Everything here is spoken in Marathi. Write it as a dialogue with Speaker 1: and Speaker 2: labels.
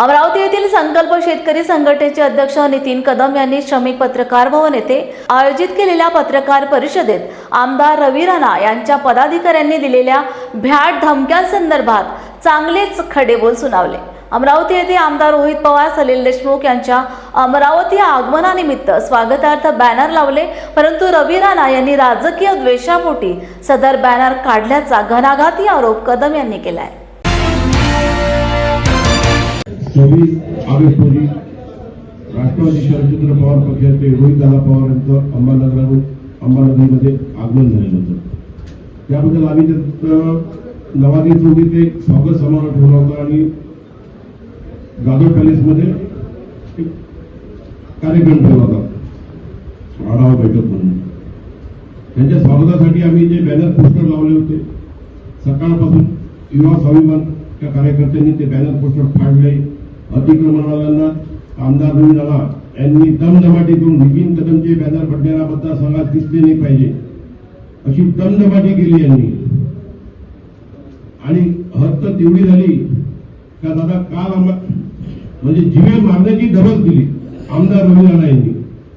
Speaker 1: अमरावती येथील संकल्प शेतकरी संघटनेचे अध्यक्ष नितीन कदम यांनी श्रमिक पत्रकार भवन येथे आयोजित केलेल्या पत्रकार परिषदेत आमदार रवी राणा यांच्या पदाधिकाऱ्यांनी दिलेल्या भ्याड धमक्यांसंदर्भात चांगलेच खडेबोल सुनावले. अमरावती येथे आमदार रोहित पवार सलील देशमुख यांच्या अमरावती आगमनानिमित्त स्वागतार्थ बॅनर लावले परंतु रवी राणा यांनी राजकीय द्वेषापोटी सदर बॅनर काढल्याचा घणाघाती आरोप कदम यांनी केलाय.
Speaker 2: चोवीस ऑगस्ट रोजी राष्ट्रवादी शरदचंद्र पवार पक्षाचे रोहितदादा पवार यांचं अंबानगरहून अंबानगरमध्ये आगमन झालेलं होतं. त्याबद्दल आम्ही तिथं नवादी चौकीत एक स्वागत समारोह ठेवला होता आणि जाधव पॅलेसमध्ये एक कार्यक्रम ठेवला होता. आढावा बैठक म्हणून. त्यांच्या स्वागतासाठी आम्ही जे बॅनर पोस्टर लावले होते सकाळपासून युवा स्वाभिमान त्या कार्यकर्त्यांनी ते बॅनर पोस्टर फाडले. अतिक्रमणावाल्यांना आमदार होऊन झाला. यांनी दमदमाटी करून नितीन कदमचे बॅनर पडणारा मतदारसंघात दिसले नाही पाहिजे. अशी दमदमाटी केली यांनी. आणि हद तेवढी झाली. का दादा काल आम्हाला म्हणजे जीवे मारण्याची धमक दिली. आमदार रवी राणा यांनी.